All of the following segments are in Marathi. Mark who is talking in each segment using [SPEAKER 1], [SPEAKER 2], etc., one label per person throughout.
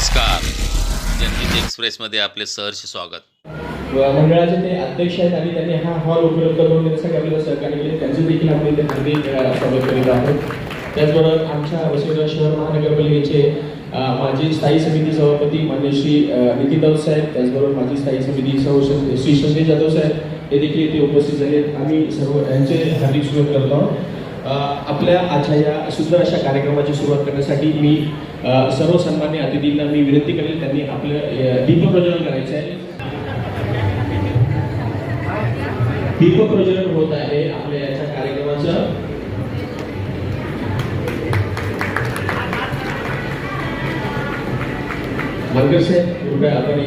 [SPEAKER 1] नमस्कार जनहित एक्सप्रेसमध्ये आपले सहर्ष स्वागत
[SPEAKER 2] मंडळाचे ते अध्यक्ष आहेत आणि त्यांनी हा हॉल उपलब्ध करून देण्यासाठी आपल्याला सहकार्य केले त्यांचे देखील आपण इथे हार्दिक स्वागत करीत आहोत त्याचबरोबर आमच्या वसुधा शहर महानगरपालिकेचे माजी स्थायी समिती सभापती मान्य श्री नितीन राऊत साहेब त्याचबरोबर माजी स्थायी समिती सह श्री संजय जाधव साहेब हे देखील इथे उपस्थित झाले आहेत. आम्ही सर्व यांचे हार्दिक स्वागत करतो आहोत. आपल्या आजच्या या सुंदर अशा कार्यक्रमाची सुरुवात करण्यासाठी मी सर्व सन्मान्य अतिथींना मी विनंती करेल त्यांनी आपलं दीपप्रज्वलन करायचं आहे. दीपप्रज्वलन होत आहे आपल्या याच्या कार्यक्रमाचं. मंगल साहेब कृपया आपण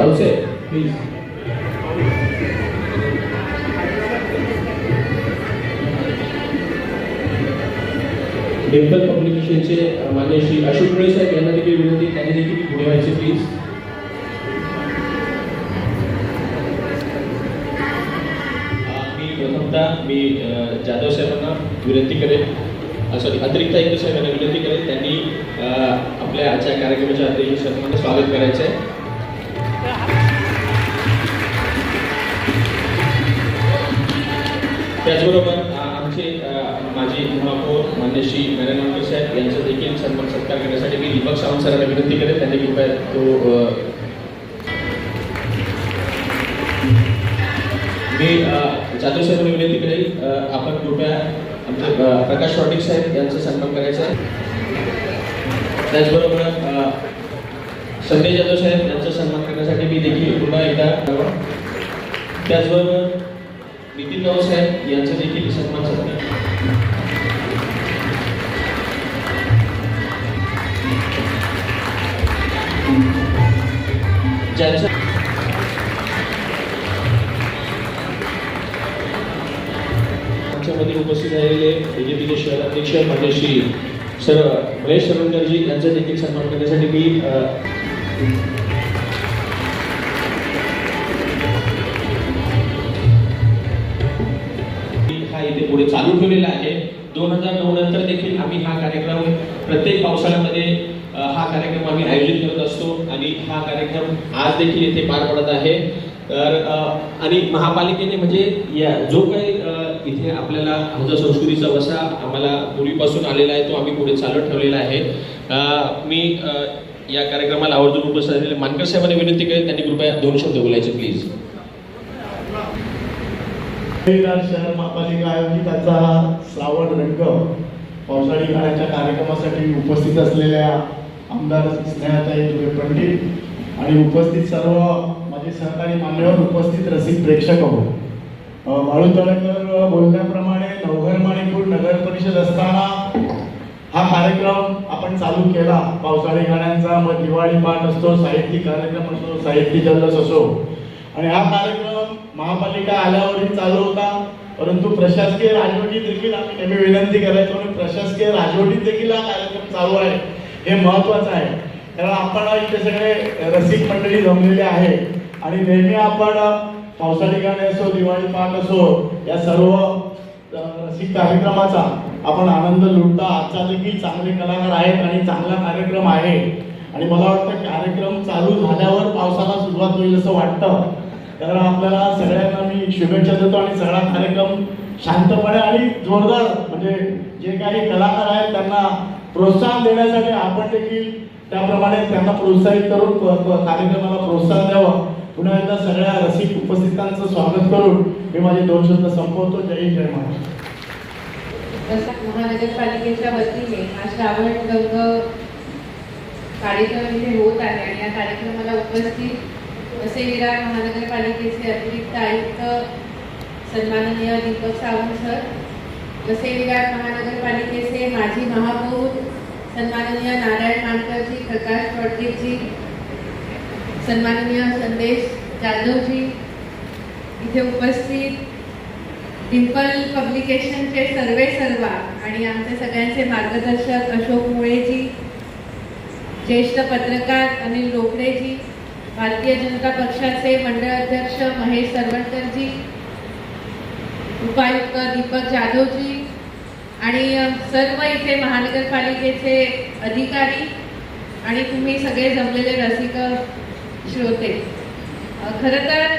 [SPEAKER 2] ये. राऊत साहेब प्लीज पब्लिकेशनचे अ, मान्य श्री अशोक मुळे साहेब यांना देखील विनंती त्यांनी देखील पुढे व्हायचे प्लीज मी प्रथमतः मी जाधव साहेबांना विनंती करेन सॉरी अतिरिक्त आयुक्त साहेबांना विनंती करेन त्यांनी आपल्या आजच्या कार्यक्रमाच्या अध्यक्ष सन्मान्य स्वागत करायचं आहे त्याचबरोबर आमचे अ, माजी महापौर मान्य श्री नारायण साहेब यांचा देखील सन्मान सत्कार करण्यासाठी मी दीपक सावंत सरांना विनंती करेल त्यांनी कृपया तो मी जाधव साहेबांना विनंती करेल आपण कृपया आमचे प्रकाश पाटील साहेब यांचा सन्मान करायचा आहे. त्याचबरोबर संजय जाधव साहेब यांचा सन्मान करण्यासाठी मी देखील कृपया एकदा त्याचबरोबर नितीन राऊत साहेब यांचा देखील सन्मान सत्कार. ज्यांचा आमच्यामध्ये उपस्थित झालेले बीजेपीचे शहर अध्यक्ष माझे श्री सर महेश सरवणकरजी यांचा देखील सन्मान करण्यासाठी मी ते पुढे चालू ठेवलेलं आहे. दोन हजार नऊ नंतर देखील आम्ही हा कार्यक्रम प्रत्येक पावसाळ्यामध्ये हा कार्यक्रम आम्ही आयोजित करत असतो आणि हा कार्यक्रम आज देखील इथे पार पडत आहे. तर आणि महापालिकेने म्हणजे या जो काही इथे आपल्याला आमचा संस्कृतीचा वसा आम्हाला पूर्वीपासून आलेला आहे तो आम्ही पुढे चालत ठेवलेला आहे. मी या कार्यक्रमाला आवर्जून उपस्थित झालेले मानकर साहेबांनी विनंती केली त्यांनी कृपया दोन शब्द बोलायचे प्लीज.
[SPEAKER 3] शहर महापालिका आयोजिताचा श्रावण रंग पावसाळी गाण्याच्या कार्यक्रमासाठी उपस्थित असलेल्या आमदार स्नेहाताई दुबे पंडित आणि उपस्थित सर्व माझे सहकारी मान्यवर उपस्थित रसिक प्रेक्षक हो. अ, बाळू बोलल्याप्रमाणे नवघर माणिकपूर नगर परिषद असताना हा कार्यक्रम आपण चालू केला. पावसाळी गाण्यांचा मग दिवाळी पाठ असतो साहित्यिक कार्यक्रम असतो साहित्य जल्लोष असो. आणि हा कार्यक्रम महापालिका आल्यावरही चालू होता. परंतु प्रशासकीय राजवटीत देखील आम्ही नेहमी विनंती करायचो आणि प्रशासकीय राजवटीत देखील हा कार्यक्रम चालू आहे. हे महत्वाचं आहे. कारण आपण इथे सगळे रसिक मंडळी जमलेले आहे. आणि नेहमी आपण पावसाळी गाणे असो दिवाळी पाठ असो या सर्व रसिक कार्यक्रमाचा आपण आनंद लुटता. आजचा देखील चांगले कलाकार आहेत आणि चांगला कार्यक्रम आहे. आणि मला वाटतं कार्यक्रम चालू झाल्यावर पावसाला सुरुवात होईल असं वाटतं. कारण आपल्याला सगळ्यांना मी शुभेच्छा देतो आणि सगळा कार्यक्रम शांतपणे आणि जोरदार म्हणजे जे काही कलाकार आहेत त्यांना प्रोत्साहन देण्यासाठी आपण देखील त्याप्रमाणे त्यांना प्रोत्साहित करून कार्यक्रमाला प्रोत्साहन द्यावं. पुन्हा एकदा सगळ्या रसिक उपस्थितांचं स्वागत करून मी माझे दोन शब्द संपवतो. जय जय महाराष्ट्र.
[SPEAKER 4] वसई महानगरपालिकेच्या वतीने हा श्रावण गंग कार्यक्रम इथे होत आहे आणि या कार्यक्रमाला उपस्थित वसई विरार महानगरपालिकेचे अतिरिक्त आयुक्त सन्माननीय दीपक सावंत सर वसे विरार महानगरपालिकेचे माजी महापौर सन्माननीय नारायण मानकरजी प्रकाश पडकेजी सन्माननीय संदेश जाधवजी इथे उपस्थित पिंपल पब्लिकेशनचे सर्वे सर्वा आणि आमचे सगळ्यांचे मार्गदर्शक अशोक मुळेजी ज्येष्ठ पत्रकार अनिल लोकडेजी भारतीय जनता पक्षाचे मंडळ अध्यक्ष महेश सरवणकरजी उपायुक्त दीपक जाधवजी आणि सर्व इथे महानगरपालिकेचे अधिकारी आणि तुम्ही सगळे जमलेले रसिक श्रोते. खरं तर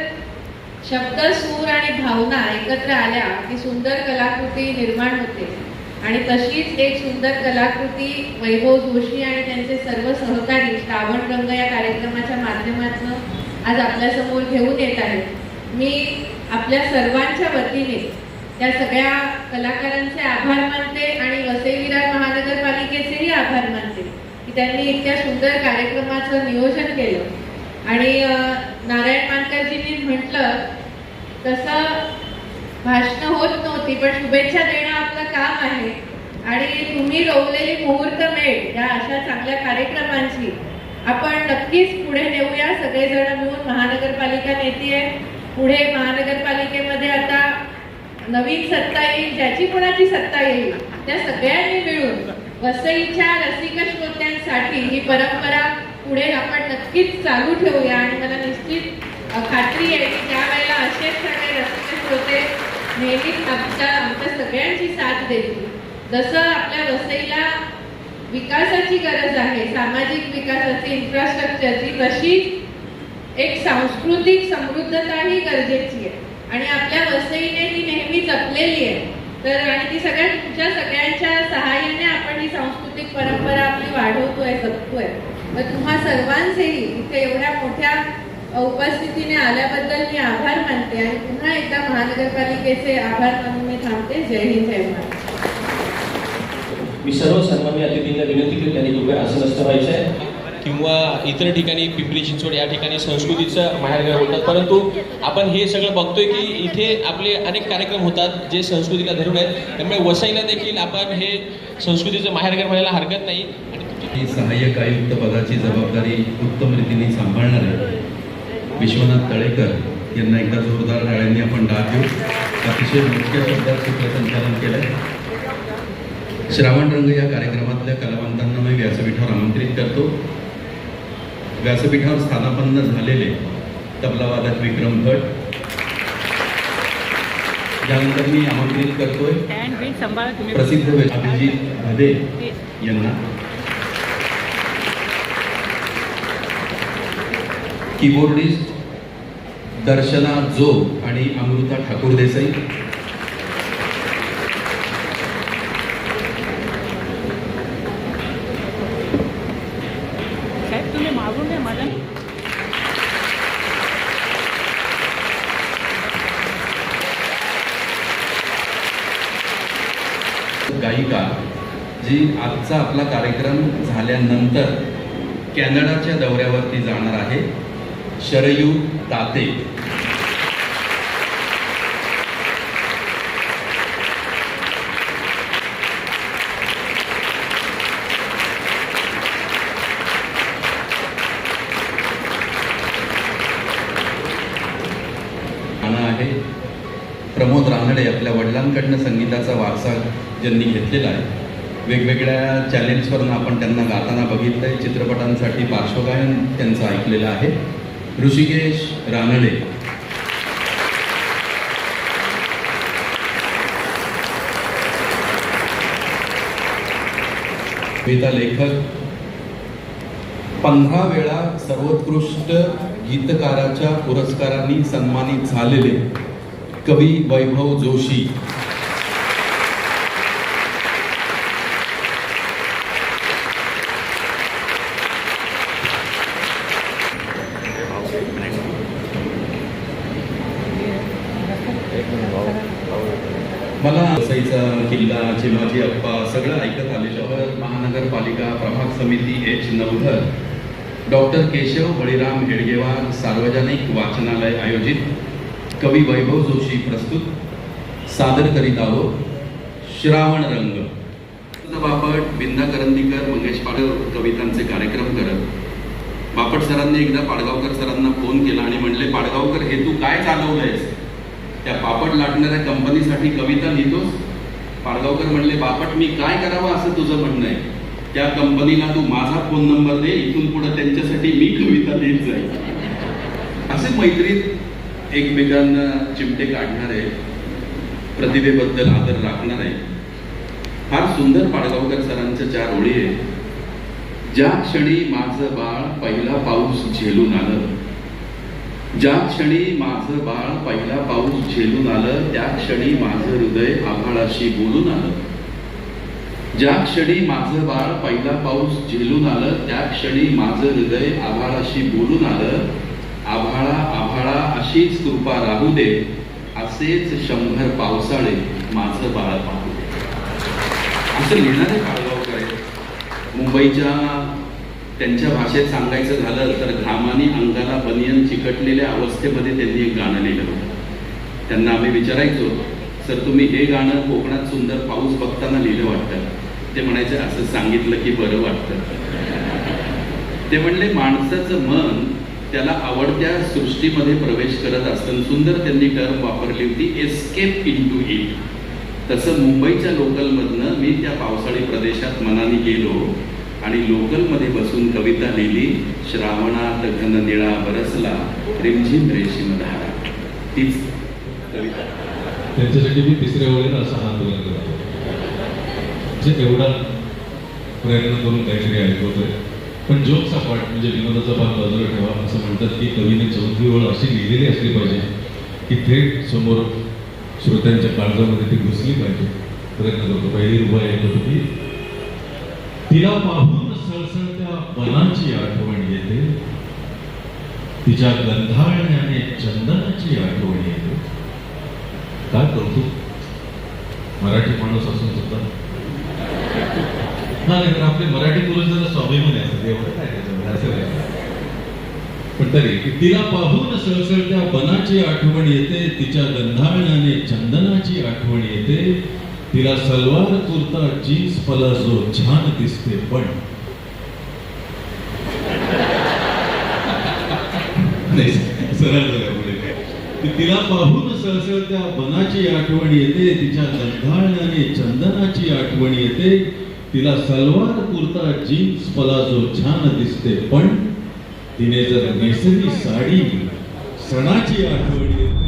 [SPEAKER 4] शब्द सूर आणि भावना एकत्र आल्या की सुंदर कलाकृती निर्माण होते. आणि तशीच एक सुंदर कलाकृती वैभव जोशी आणि त्यांचे सर्व सहकारी श्रावण रंग या कार्यक्रमाच्या माध्यमातून आज आपल्यासमोर घेऊन येत आहेत. मी आपल्या सर्वांच्या वतीने त्या सगळ्या कलाकारांचे आभार मानते आणि वसई विरार महानगरपालिकेचेही आभार मानते की त्यांनी इतक्या सुंदर कार्यक्रमाचं नियोजन केलं. आणि नारायण मानकरजींनी म्हटलं तसं भाषणं होत नव्हती पण शुभेच्छा देणं आपलं काम आहे. आणि तुम्ही रोवलेली मुहूर्त मेळ या अशा चांगल्या कार्यक्रमांची आपण नक्कीच पुढे नेऊया. सगळेजण मिळून महानगरपालिका नेते पुढे महानगरपालिकेमध्ये आता नवीन सत्ता येईल ज्याची कोणाची सत्ता येईल त्या सगळ्यांनी मिळून वसईच्या रसिक श्रोत्यांसाठी ही परंपरा पुढे आपण नक्कीच चालू ठेवूया आणि मला निश्चित खात्री आहे की ज्या वेळेला असेच सगळे रसिक श्रोते नेहमीच आमच्या आमच्या सगळ्यांची साथ देतील जसं आपल्या वसईला विकासाची गरज आहे सामाजिक विकासाची इन्फ्रास्ट्रक्चरची तशीच एक सांस्कृतिक समृद्धताही गरजेची आहे. आणि आपल्या वसईने ती नेहमी जपलेली आहे. तर आणि ती सगळ्या तुमच्या सगळ्यांच्या सहाय्याने आपण ही सांस्कृतिक परंपरा आपली वाढवतोय जपतोय तर तुम्हा सर्वांचेही इथे एवढ्या मोठ्या अ, उपस्थितीने आल्याबद्दल मी आभार मानते आणि पुन्हा एकदा महानगरपालिकेचे आभार मानून मी थांबते. जय हिंद जय महाराष्ट्र
[SPEAKER 2] मी सर्व सन्मान्य अतिथींना विनंती केली त्यांनी कृपया आसनस्थ व्हायचं आहे. किंवा इतर ठिकाणी पिंपरी चिंचवड या ठिकाणी संस्कृतीचं माहेरघर होतात. परंतु आपण हे सगळं बघतोय की इथे आपले अनेक कार्यक्रम होतात जे संस्कृतीला धरून आहेत. त्यामुळे वसईला देखील आपण हे संस्कृतीचं माहेरघर म्हणायला हरकत नाही. आणि
[SPEAKER 5] ही सहाय्यक आयुक्त पदाची जबाबदारी उत्तम रीतीने सांभाळणारे विश्वनाथ तळेकर यांना एकदा जोरदार टाळ्यांनी आपण दाद देऊ अतिशय मोठ्या शब्दात सूत्रसंचालन केलंय. श्रावण रंग या कार्यक्रमातल्या कलावंतांना मी व्यासपीठावर आमंत्रित करतो. व्यासपीठावर स्थानापन्न झालेले तबलावादक विक्रम भट यानंतर मी आमंत्रित करतोय. प्रसिद्ध अभिजित भदे यांना. कीबोर्डिस्ट दर्शना जोग आणि अमृता ठाकूर देसाई. गायिका जी आजचा आपला कार्यक्रम झाल्यानंतर कॅनडाच्या दौऱ्यावरती जाणार आहे शरयू ताते गाणं आहे प्रमोद रानडे आपल्या संगीताचा वारसा ज्यांनी घेतलेला आहे वेगवेगळ्या चॅनेल्सवरनं आपण त्यांना गाताना बघितलं आहे चित्रपटांसाठी पार्श्वगायन त्यांचं ऐकलेलं आहे. ऋषिकेश रानडे. कविता लेखक. पंधरा वेळा सर्वोत्कृष्ट गीतकाराच्या पुरस्कारांनी सन्मानित झालेले कवी वैभव जोशी. मला वसईचा किल्ला चिमाजी अप्पा सगळं ऐकत आलेलं शहर महानगरपालिका प्रभाग समिती एच नवघर डॉक्टर केशव बळीराम हेडगेवार सार्वजनिक वाचनालय आयोजित. कवी वैभव जोशी प्रस्तुत सादर करीत आहोत श्रावण रंग. बापट बिंदा करंदीकर मंगेश पाडव कवितांचे कार्यक्रम करत. बापट सरांनी एकदा पाडगावकर सरांना फोन केला आणि म्हणले पाडगावकर हे तू काय चालवलंयस? त्या पापड लाटणाऱ्या कंपनीसाठी कविता लिहितोस? पाडगावकर म्हणले बापट मी काय करावं असं तुझं म्हणणं आहे? त्या कंपनीला तू माझा फोन नंबर दे इथून पुढे त्यांच्यासाठी मी कविता देत जाईल असे मैत्रीत एकमेकांना चिमटे काढणारे प्रतिभेबद्दल आदर राखणार आहे फार सुंदर पाडगावकर सरांच्या चार ओळी आहे ज्या क्षणी माझं बाळ पहिला पाऊस झेलून आलं ज्या क्षणी माझं बाळ पहिला पाऊस झेलून आलं त्या क्षणी माझं हृदय आभाळाशी बोलून आलं. ज्या क्षणी माझं बाळ पहिला पाऊस झेलून आलं त्या क्षणी माझं हृदय आभाळाशी बोलून आलं. आभाळा आभाळा अशीच कृपा राहू दे असेच शंभर पावसाळे माझं बाळ पाहू दे. असं लिहिणारे काळगावकर आहेत. मुंबईच्या त्यांच्या भाषेत सांगायचं झालं तर घामाने अंगाला बनियन चिकटलेल्या अवस्थेमध्ये त्यांनी एक गाणं लिहिलं होतं. त्यांना आम्ही विचारायचो सर तुम्ही हे गाणं कोकणात सुंदर पाऊस बघताना लिहिलं वाटतं? ते म्हणायचे असं सांगितलं की बरं वाटतं. ते म्हणले माणसाचं मन त्याला आवडत्या सृष्टीमध्ये प्रवेश करत असताना सुंदर त्यांनी टर्म वापरली होती एस्केप इन टू इट तसं मुंबईच्या लोकलमधनं मी त्या पावसाळी प्रदेशात मनाने गेलो आणि लोकलमध्ये बसून कविता लिहिली श्रावणात घन निळा बरसला रिमझिम रेशीम धारा. तीच कविता.
[SPEAKER 6] त्यांच्यासाठी मी तिसऱ्या वेळेला असा हात करतो जे एवढा प्रयत्न करून काहीतरी ऐकवतोय पण जोकचा पाठ म्हणजे विनोदाचा भाग बाजूला ठेवा असं म्हणतात की कवीने चौथी ओळ अशी लिहिलेली असली पाहिजे की थेट समोर श्रोत्यांच्या काळजामध्ये ती घुसली पाहिजे. प्रयत्न करतो. पहिली रुपये येत होती की तिला पाहून सळसळत्या वनाची आठवण येते. तिच्या गंधाळण्याने चंदनाची आठवण येते. काय करतो मराठी माणूस असून सुद्धा. नाही तर आपले मराठी पुरुष जरा स्वाभिमान आहे एवढं काय पण तरी तिला पाहून सळसळत्या वनाची आठवण येते तिच्या गंधाळण्याने चंदनाची आठवण येते तिला सलवार कुर्ता जीन्स पलाझो छान दिसते पण. नाही तिला पाहून सळसळत्या वनाची आठवण येते तिच्या गंधाळण्याने चंदनाची आठवण येते तिला सलवार कुर्ता जीन्स पलाझो छान दिसते. पण तिने जर नैसर्गिक साडी सणाची आठवण येते